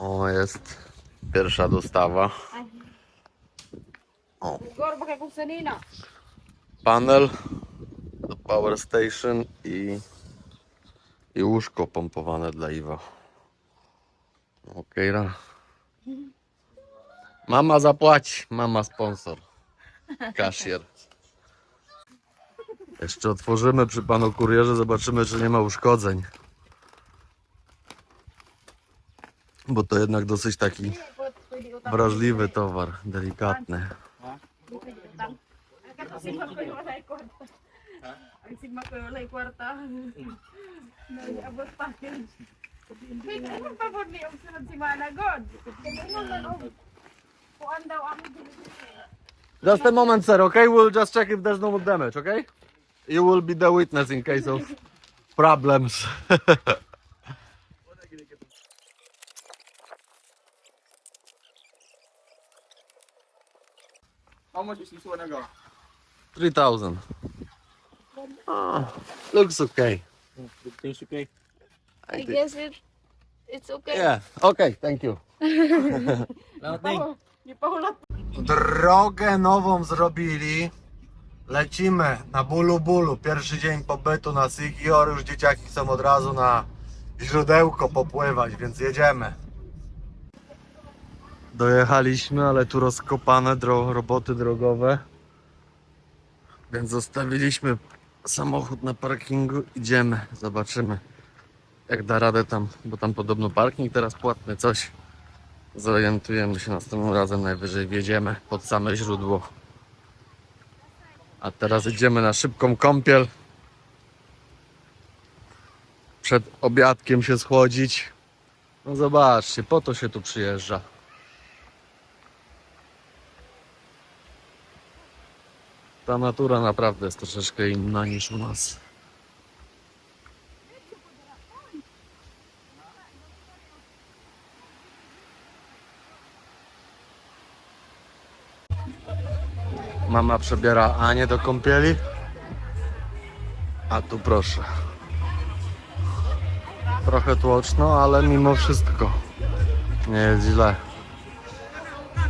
O, jest pierwsza dostawa. O, panel do power station i, i łóżko pompowane dla Iwa. Okej, ra. Mama zapłaci, mama sponsor. Kashier. Jeszcze otworzymy przy panu kurierze, zobaczymy czy nie ma uszkodzeń. Bo to jednak dosyć taki wrażliwy towar, delikatny. Just a moment, sir, okay? We'll just check if there's no damage, okay? You will be the witness in case of problems. How much is this one ago? 3000. Ah, looks okay. Things okay. I I thi- guess it it's okay. Yeah, okay, thank you. Di pa hulat. Drogę nową zrobili. Lecimy na bulu bulu. Pierwszy dzień pobytu na Sigior. Już dzieciaki chcą od razu na źródełko popływać, więc jedziemy. Dojechaliśmy, ale tu rozkopane dro roboty drogowe. Więc zostawiliśmy samochód na parkingu. Idziemy, zobaczymy jak da radę tam, bo tam podobno parking teraz płatny, coś. Zorientujemy się następnym razem, najwyżej wjedziemy pod same źródło. A teraz idziemy na szybką kąpiel. Przed obiadkiem się schłodzić. No zobaczcie, po to się tu przyjeżdża. Ta natura naprawdę jest troszeczkę inna niż u nas. Mama przebiera Anię do kąpieli. A tu proszę. Trochę tłoczno, ale mimo wszystko nie jest źle.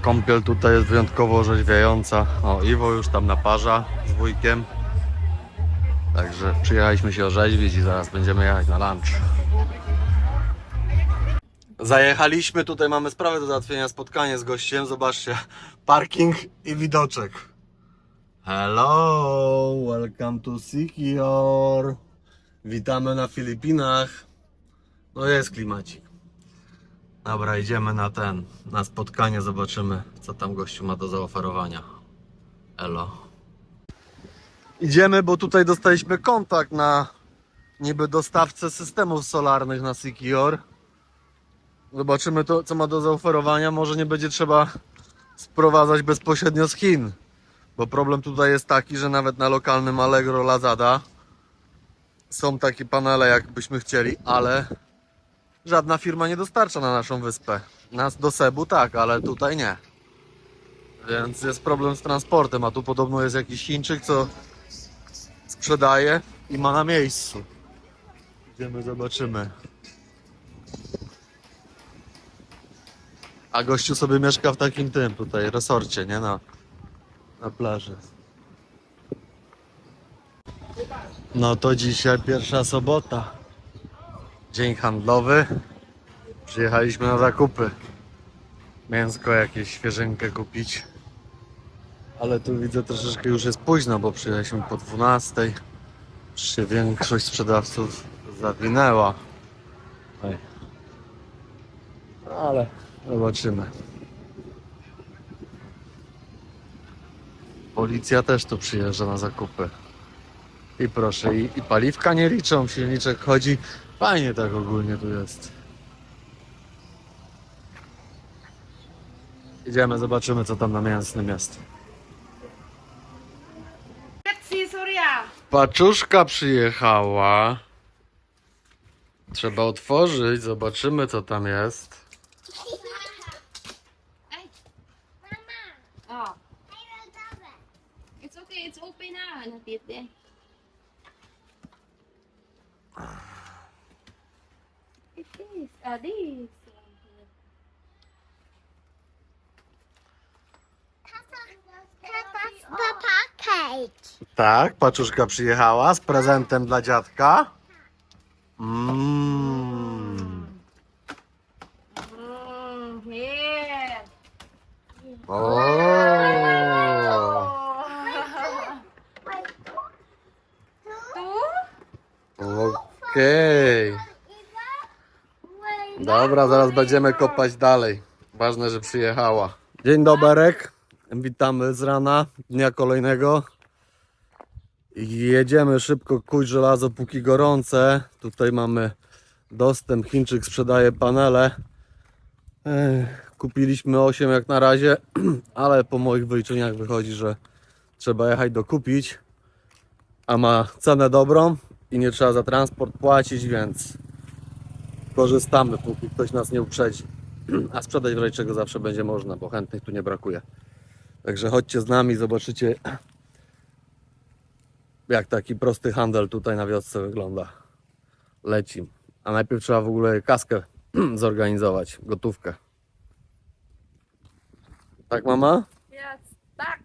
Kąpiel tutaj jest wyjątkowo orzeźwiająca. O, Iwo już tam naparza z wujkiem. Także przyjechaliśmy się orzeźwić i zaraz będziemy jechać na lunch. Zajechaliśmy, tutaj mamy sprawę do załatwienia, spotkanie z gościem. Zobaczcie, parking i widoczek. Hello, welcome to Sikior. Witamy na Filipinach. No jest klimacik. Dobra, idziemy na ten, na spotkanie, zobaczymy co tam gościu ma do zaoferowania. Elo. Idziemy, bo tutaj dostaliśmy kontakt na niby dostawcę systemów solarnych na Sikior. Zobaczymy to, co ma do zaoferowania. Może nie będzie trzeba sprowadzać bezpośrednio z Chin. Bo problem tutaj jest taki, że nawet na lokalnym Allegro Lazada są takie panele, jakbyśmy chcieli, ale żadna firma nie dostarcza na naszą wyspę. Nas do Sebu tak, ale tutaj nie. Więc jest problem z transportem, a tu podobno jest jakiś Chińczyk, co sprzedaje i ma na miejscu. Idziemy, zobaczymy. A gościu sobie mieszka w takim tym tutaj resorcie, nie? Na, na plaży. No to dzisiaj pierwsza sobota. Dzień handlowy. Przyjechaliśmy na zakupy. Mięsko jakieś świeżynkę kupić. Ale tu widzę troszeczkę już jest późno, bo przyjechaliśmy po 12. Już się większość sprzedawców zawinęła. Oj. Ale zobaczymy. Policja też tu przyjeżdża na zakupy. I proszę, i, i paliwka nie liczą, silniczek chodzi. Fajnie tak ogólnie tu jest. Idziemy, zobaczymy co tam na mięsnym jest. Paczuszka przyjechała. Trzeba otworzyć, zobaczymy co tam jest. Oh. It's okay, it's open. Natite. Tak, paczuszka przyjechała z prezentem dla dziadka. Mmm. Mm, yeah. O. Mmm. Tu? Dobra, zaraz będziemy kopać dalej. Ważne, że przyjechała. Dzień doberek. Witamy z rana dnia kolejnego. Jedziemy szybko kuć żelazo póki gorące. Tutaj mamy dostęp. Chińczyk sprzedaje panele. Kupiliśmy 8 jak na razie, ale po moich wyliczeniach wychodzi, że trzeba jechać dokupić. A ma cenę dobrą i nie trzeba za transport płacić, więc korzystamy, póki ktoś nas nie uprzedzi. A sprzedać w razie czego zawsze będzie można, bo chętnych tu nie brakuje. Także chodźcie z nami, zobaczycie jak taki prosty handel tutaj na wiosce wygląda. Lecim. A najpierw trzeba w ogóle kaskę zorganizować, gotówkę. Tak mama? Yes, tak.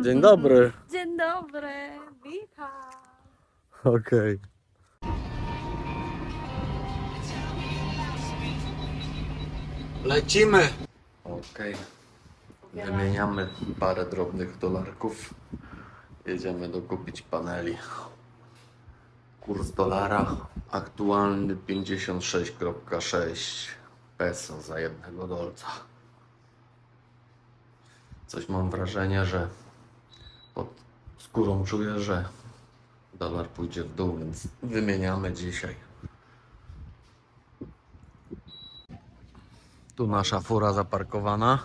Dzień dobry. Dzień dobry, witam. Okej. Lecimy! Okej. Wymieniamy parę drobnych dolarków. Jedziemy dokupić paneli. Kurs dolara aktualny 56,6 peso za jednego dolca. Coś mam wrażenie, że pod skórą czuję, że dolar pójdzie w dół, więc wymieniamy dzisiaj. Tu nasza fura zaparkowana.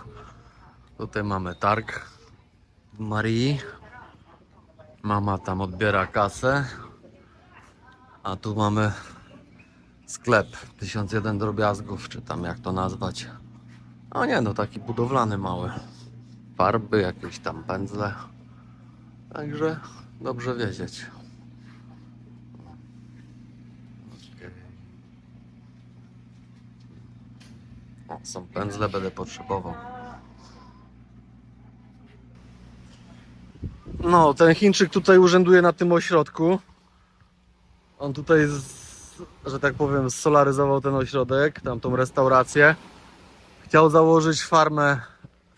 Tutaj mamy targ w Marii. Mama tam odbiera kasę. A tu mamy sklep 1001 drobiazgów, czy tam jak to nazwać. O nie, no taki budowlany mały. Farby, jakieś tam pędzle. Także dobrze wiedzieć. Okej. Są pędzle, będę potrzebował. No, ten Chińczyk tutaj urzęduje na tym ośrodku. On tutaj, że tak powiem, solaryzował ten ośrodek, tamtą restaurację. Chciał założyć farmę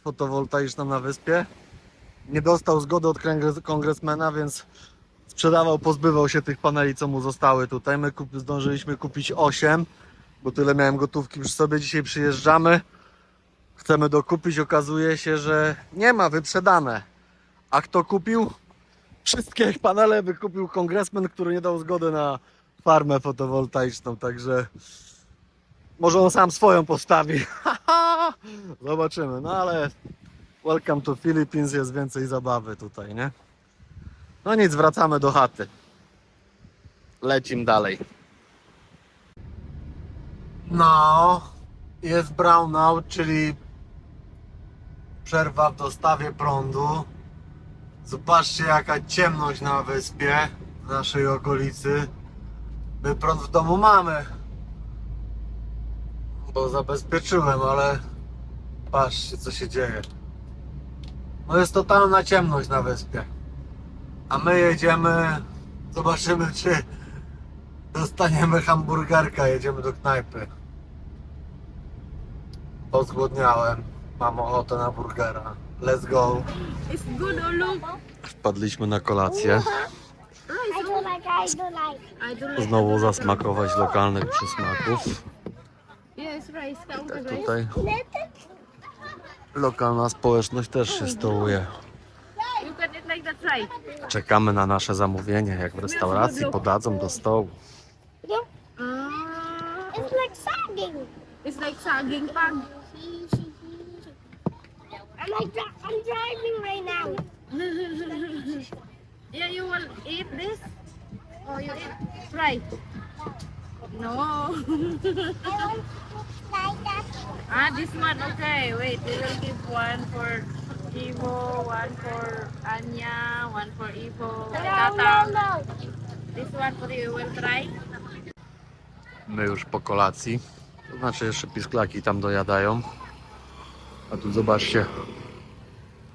fotowoltaiczną na wyspie. Nie dostał zgody od kongres- kongresmena, więc sprzedawał, pozbywał się tych paneli, co mu zostały tutaj. My kup, zdążyliśmy kupić 8, bo tyle miałem gotówki przy sobie. Dzisiaj przyjeżdżamy. Chcemy dokupić. Okazuje się, że nie ma wyprzedane. A kto kupił? Wszystkie panele wykupił kongresmen, który nie dał zgody na farmę fotowoltaiczną. Także może on sam swoją postawi. Zobaczymy. No ale welcome to Philippines. Jest więcej zabawy tutaj, nie? No nic, wracamy do chaty. Lecim dalej. No, jest brownout, czyli przerwa w dostawie prądu. Zobaczcie jaka ciemność na wyspie, w naszej okolicy. My prąd w domu mamy. Bo zabezpieczyłem, ale patrzcie co się dzieje. No jest totalna ciemność na wyspie. A my jedziemy, zobaczymy czy dostaniemy hamburgerka, jedziemy do knajpy. Pozgłodniałem, mam ochotę na burgera. Let's go. It's good, look. Wpadliśmy na kolację. I do like, I do like. I do like Znowu zasmakować lokalnych przysmaków. Yes, rice. Kaon ka, Tak tutaj lokalna społeczność też się stołuje. You can eat like that, right? Czekamy na nasze zamówienie, jak w restauracji podadzą do stołu. Like sagging. it's like saging pag. I'm like, I'm driving right now. yeah, you will eat this? Oh, you eat fry? No. I want like that. ah, this one, okay. Wait, we will give one for Ivo, one for Anya, one for Ivo. No, Tata. no, no. This one for you, will try? My już po kolacji. To znaczy jeszcze pisklaki tam dojadają. A tu zobaczcie.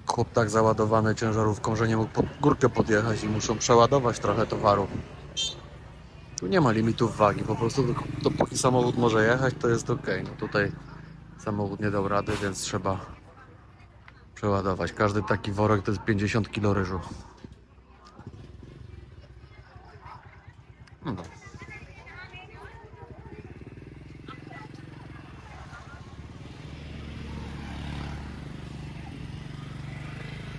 Chłop tak załadowany ciężarówką, że nie mógł pod górkę podjechać i muszą przeładować trochę towaru. Tu nie ma limitów wagi, po prostu dopóki samochód może jechać, to jest ok. No tutaj samochód nie dał rady, więc trzeba przeładować. Każdy taki worek to jest 50 kg ryżu. No.